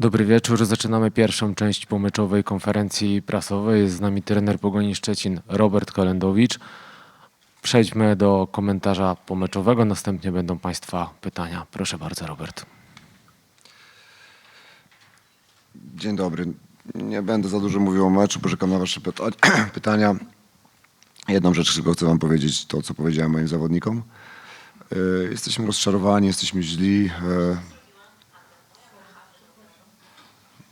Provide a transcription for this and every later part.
Dobry wieczór. Zaczynamy pierwszą część pomeczowej konferencji prasowej. Jest z nami trener Pogoni Szczecin Robert Kolendowicz. Przejdźmy do komentarza pomeczowego, następnie będą Państwa pytania. Proszę bardzo, Robert. Dzień dobry. Nie będę za dużo mówił o meczu, poczekam na Wasze pyta pytania. Jedną rzecz tylko chcę Wam powiedzieć, to co powiedziałem moim zawodnikom. Yy, Jesteśmy rozczarowani, jesteśmy źli, yy,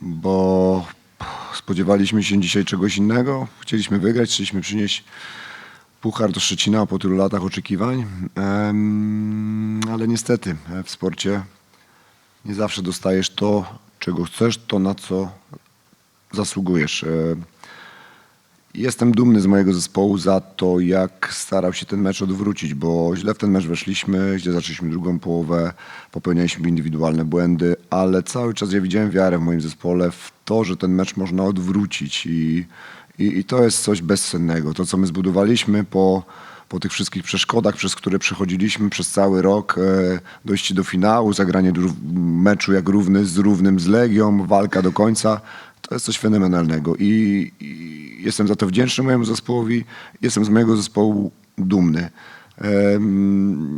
bo spodziewaliśmy się dzisiaj czegoś innego. Chcieliśmy wygrać, chcieliśmy przynieść puchar do Szczecina po tylu latach oczekiwań, ale niestety e, w sporcie nie zawsze dostajesz to, czego chcesz, to na co zasługujesz. Jestem dumny z mojego zespołu za to, jak starał się ten mecz odwrócić, bo źle w ten mecz weszliśmy, źle zaczęliśmy drugą połowę, popełnialiśmy indywidualne błędy, ale cały czas ja widziałem wiarę w moim zespole w to, że ten mecz można odwrócić i, i, i to jest coś bezcennego. To, co my zbudowaliśmy po, po tych wszystkich przeszkodach, przez które przechodziliśmy przez cały rok, e, dojście do finału, zagranie meczu jak równy z równym z Legią, walka do końca, to jest coś fenomenalnego i, i jestem za to wdzięczny mojemu zespołowi, jestem z mojego zespołu dumny.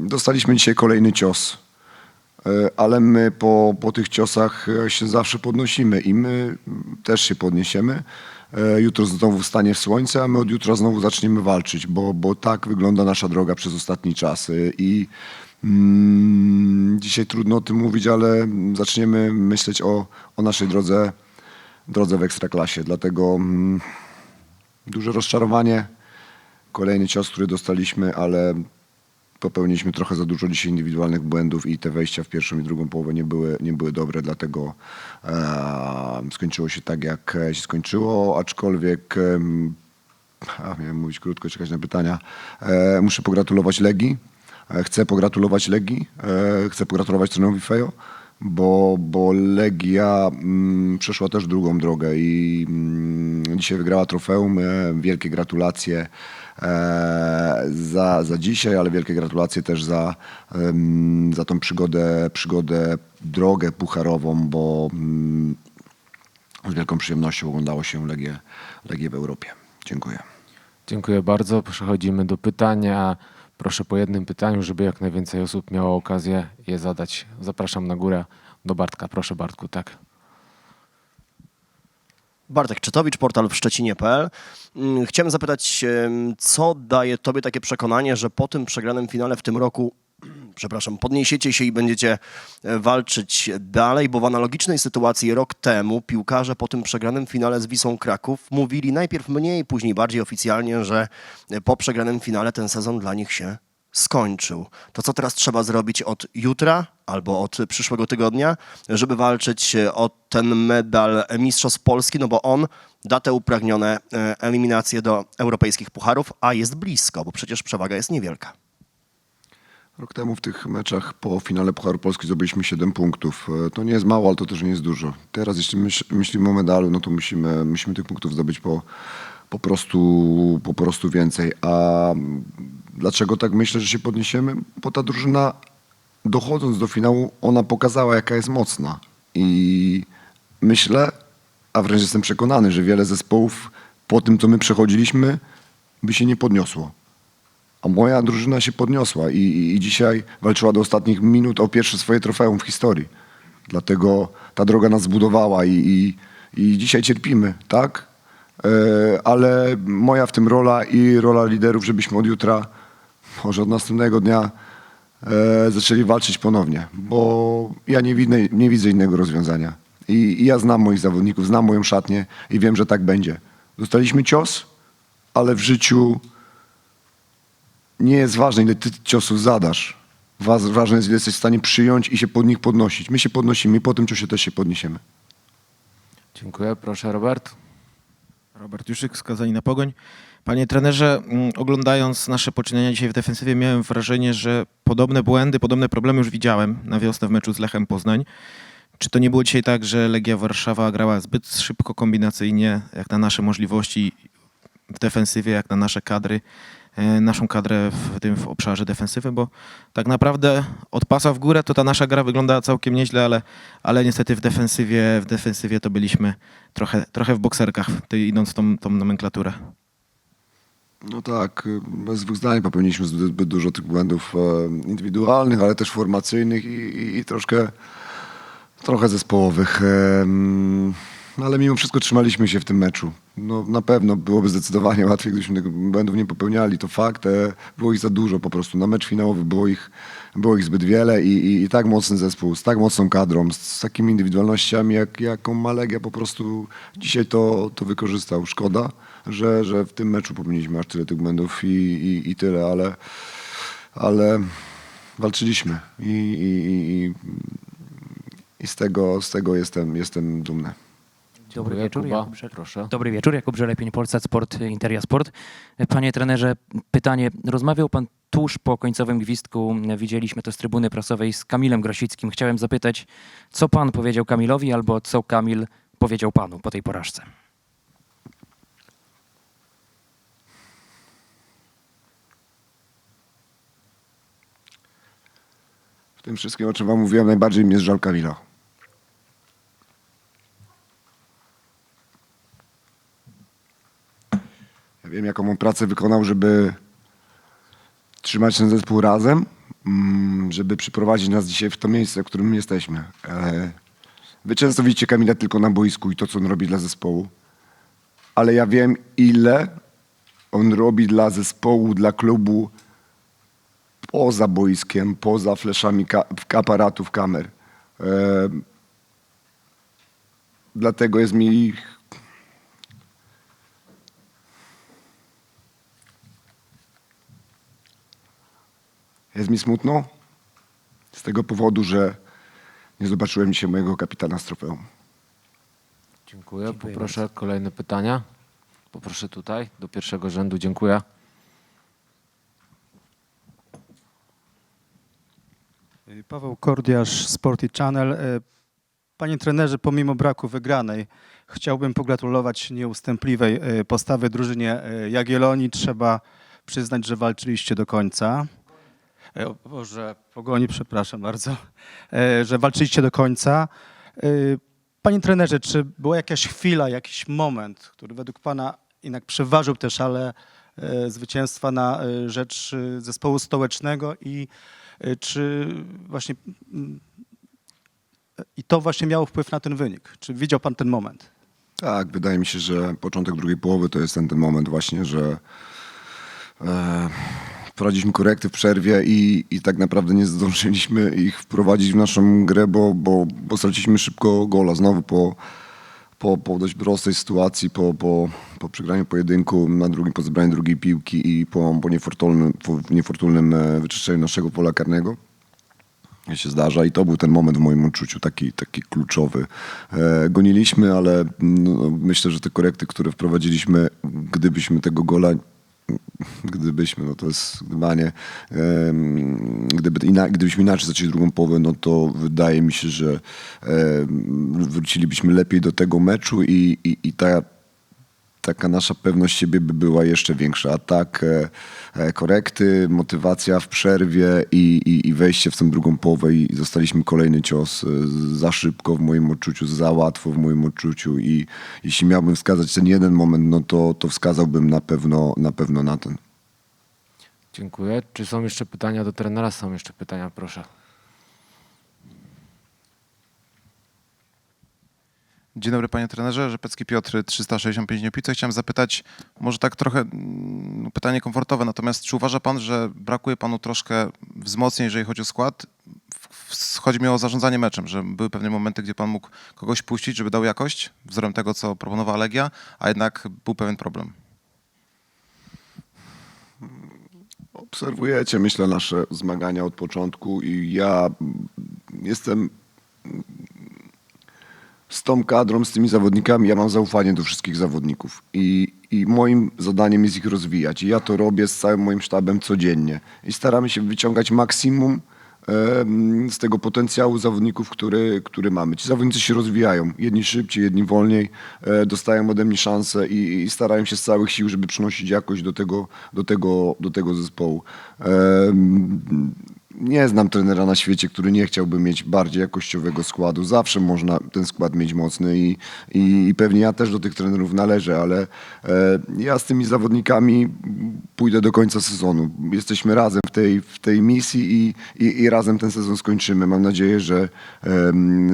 Dostaliśmy dzisiaj kolejny cios, e, ale my po, po tych ciosach e, się zawsze podnosimy i my też się podniesiemy. E, Jutro znowu wstanie w słońce, a my od jutra znowu zaczniemy walczyć, bo, bo tak wygląda nasza droga przez ostatni czas. I mm, dzisiaj trudno o tym mówić, ale zaczniemy myśleć o, o naszej drodze, drodze w Ekstraklasie. Dlatego mm, duże rozczarowanie, kolejny cios, który dostaliśmy, ale popełniliśmy trochę za dużo dzisiaj indywidualnych błędów i te wejścia w pierwszą i drugą połowę nie były, nie były dobre, dlatego e, skończyło się tak, jak się skończyło, aczkolwiek em, a, miałem mówić krótko, czekać na pytania. E, muszę pogratulować Legii. E, chcę pogratulować Legii. E, chcę pogratulować trenerowi Fejo, bo, bo Legia mm, przeszła też drugą drogę i mm, dzisiaj wygrała trofeum. E, wielkie gratulacje e, za, za dzisiaj, ale wielkie gratulacje też za, za tą przygodę, przygodę, drogę pucharową, bo mm, z wielką przyjemnością oglądało się Legię, Legię w Europie. Dziękuję. Dziękuję bardzo. Przechodzimy do pytania. Proszę po jednym pytaniu, żeby jak najwięcej osób miało okazję je zadać. Zapraszam na górę do Bartka. Proszę Bartku, tak. Bartek Czytowicz, portal w Szczecinie.pl. Mm, Chciałem zapytać, co daje Tobie takie przekonanie, że po tym przegranym finale w tym roku, przepraszam, podniesiecie się i będziecie e, walczyć dalej, bo w analogicznej sytuacji rok temu piłkarze po tym przegranym finale z Wisłą Kraków mówili najpierw mniej, później bardziej oficjalnie, że e, po przegranym finale ten sezon dla nich się skończył. To co teraz trzeba zrobić od jutra albo od przyszłego tygodnia, żeby walczyć e, o ten medal Mistrzostw Polski, no bo on da te upragnione eliminacje do europejskich pucharów, a jest blisko, bo przecież przewaga jest niewielka. Rok temu w tych meczach po finale Pucharu Polski zdobyliśmy 7 punktów. E, To nie jest mało, ale to też nie jest dużo. Teraz jeśli myśl, myślimy o medalu, no to musimy, musimy tych punktów zdobyć po, po, prostu, po prostu więcej. A dlaczego tak myślę, że się podniesiemy? Bo ta drużyna dochodząc do finału, ona pokazała jaka jest mocna. I myślę, a wręcz jestem przekonany, że wiele zespołów po tym, co my przechodziliśmy, by się nie podniosło. A moja drużyna się podniosła i, i, dzisiaj walczyła do ostatnich minut o pierwsze swoje trofeum w historii. Dlatego ta droga nas zbudowała i, i, i dzisiaj cierpimy, tak? E, ale moja w tym rola i rola liderów, żebyśmy od jutra, może od następnego dnia e, zaczęli walczyć ponownie, bo ja nie widzę, nie widzę innego rozwiązania. I, I ja znam moich zawodników, znam moją szatnię i wiem, że tak będzie. Dostaliśmy cios, ale w życiu nie jest ważne, ile ty ciosów zadasz. Wa- Ważne jest, ile jesteś w stanie przyjąć i się pod nich podnosić. My się podnosimy i po tym ciosie też się podniesiemy. Dziękuję. Proszę Robert. Robert Juszyk, skazani na pogoń. Panie trenerze, mm, oglądając nasze poczynania dzisiaj w defensywie, miałem wrażenie, że podobne błędy, podobne problemy już widziałem na wiosnę w meczu z Lechem Poznań. Czy to nie było dzisiaj tak, że Legia Warszawa grała zbyt szybko, kombinacyjnie, jak na nasze możliwości w defensywie, jak na nasze kadry? E, naszą kadrę w tym w obszarze defensywy, bo tak naprawdę od pasa w górę to ta nasza gra wyglądała całkiem nieźle, ale, ale niestety w defensywie, w defensywie to byliśmy trochę, trochę w bokserkach, idąc tą, tą nomenklaturę. No tak, bez dwóch zdań popełniliśmy zbyt, zbyt dużo tych błędów e, indywidualnych, ale też formacyjnych i, i, i troszkę, trochę zespołowych. No ale mimo wszystko trzymaliśmy się w tym meczu. No, na pewno byłoby zdecydowanie łatwiej, gdybyśmy tych błędów nie popełniali. To fakt, e, było ich za dużo po prostu. Na mecz finałowy było ich, było ich zbyt wiele i, i, i tak mocny zespół, z tak mocną kadrą, z, z takimi indywidualnościami, jak, jaką ma Legia po prostu dzisiaj to, to wykorzystał. Szkoda, że, że w tym meczu popełniliśmy aż tyle tych błędów i, i, i tyle, ale, ale walczyliśmy i, i, i, i z, tego, z tego jestem, jestem dumny. Dobry Dziękuję, wieczór, Kuba. Jakub Proszę. Dobry wieczór, Jakub Żelepień, Polsat Sport, Interia Sport. Panie trenerze, pytanie. Rozmawiał pan tuż po końcowym gwizdku, widzieliśmy to z trybuny prasowej z Kamilem Grosickim. Chciałem zapytać, co pan powiedział Kamilowi albo co Kamil powiedział panu po tej porażce? W tym wszystkim, o czym wam mówiłem, najbardziej mnie żal Kamila. Wiem, jaką on pracę wykonał, żeby trzymać ten zespół razem, mm, żeby przyprowadzić nas dzisiaj w to miejsce, w którym jesteśmy. E, Wy często widzicie Kamila tylko na boisku i to, co on robi dla zespołu. Ale ja wiem, ile on robi dla zespołu, dla klubu, poza boiskiem, poza fleszami ka- aparatów, kamer. E, dlatego jest mi jest mi smutno z tego powodu, że nie zobaczyłem dzisiaj mojego kapitana z trofeum. Dziękuję. Dziękuję Poproszę kolejne pytania. Poproszę tutaj, do pierwszego rzędu. Dziękuję. Paweł Kordiarz, Sporty Channel. E, Panie trenerze, pomimo braku wygranej, chciałbym pogratulować nieustępliwej e, postawy drużynie e, Jagiellonii. Trzeba przyznać, że walczyliście do końca. E, o Boże, pogoni, przepraszam bardzo, E, że walczyliście do końca. E, Panie trenerze, czy była jakaś chwila, jakiś moment, który według Pana jednak przeważył te szale zwycięstwa na rzecz zespołu stołecznego i czy właśnie mm, i to właśnie miało wpływ na ten wynik? Czy widział Pan ten moment? Tak, wydaje mi się, że początek drugiej połowy to jest ten, ten moment właśnie, że wprowadziliśmy korekty w przerwie i, i tak naprawdę nie zdążyliśmy ich wprowadzić w naszą grę, bo, bo, bo straciliśmy szybko gola. Znowu po, po, po dość prostej sytuacji, po, po, po przegraniu pojedynku na drugim, po zebraniu drugiej piłki i po, po niefortunnym, po niefortunnym e, wyczyszczeniu naszego pola karnego się zdarza i to był ten moment w moim odczuciu taki, taki kluczowy. E, goniliśmy, ale no, myślę, że te korekty, które wprowadziliśmy, gdybyśmy tego gola gdybyśmy, no to jest gdybanie, em, gdyby gdybyśmy inaczej zaczęli drugą połowę, no to wydaje mi się, że wrócilibyśmy lepiej do tego meczu i, i, i ta taka nasza pewność siebie by była jeszcze większa. A tak e, e, korekty, motywacja w przerwie i, i, i wejście w tę drugą połowę i zostaliśmy kolejny cios e, za szybko w moim odczuciu, za łatwo w moim odczuciu i jeśli miałbym wskazać ten jeden moment, no to, to wskazałbym na pewno, na pewno na ten. Dziękuję. Czy są jeszcze pytania do trenera? Są jeszcze pytania, proszę. Dzień dobry panie trenerze, Rzepecki Piotr, 365 dni piłce. Chciałem zapytać, może tak trochę mm, pytanie komfortowe, natomiast czy uważa pan, że brakuje panu troszkę wzmocnień, jeżeli chodzi o skład? Chodzi mi o zarządzanie meczem, że były pewne momenty, gdzie pan mógł kogoś puścić, żeby dał jakość, wzorem tego, co proponowała Legia, a jednak był pewien problem. Obserwujecie, myślę, nasze zmagania od początku i ja mm, jestem z tą kadrą, z tymi zawodnikami, ja mam zaufanie do wszystkich zawodników i, i moim zadaniem jest ich rozwijać. I ja to robię z całym moim sztabem codziennie i staramy się wyciągać maksimum z tego potencjału zawodników, który, który mamy. Ci zawodnicy się rozwijają, jedni szybciej, jedni wolniej, e, dostają ode mnie szansę i, i starają się z całych sił, żeby przynosić jakość do tego, do tego, do tego zespołu. Nie znam trenera na świecie, który nie chciałby mieć bardziej jakościowego składu. Zawsze można ten skład mieć mocny i, i, i pewnie ja też do tych trenerów należę, ale e, ja z tymi zawodnikami pójdę do końca sezonu. Jesteśmy razem w tej, w tej misji i, i, i razem ten sezon skończymy. Mam nadzieję, że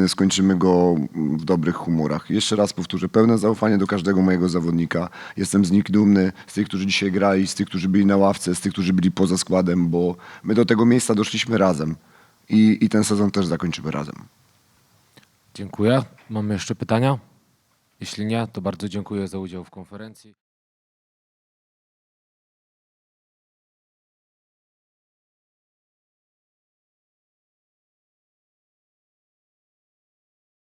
skończymy go w dobrych humorach. Jeszcze raz powtórzę, pełne zaufanie do każdego mojego zawodnika. Jestem z nich dumny, z tych, którzy dzisiaj grali, z tych, którzy byli na ławce, z tych, którzy byli poza składem, bo my do tego miejsca doszliśmy razem i, i ten sezon też zakończymy razem. Dziękuję. Mamy jeszcze pytania? Jeśli nie, to bardzo dziękuję za udział w konferencji.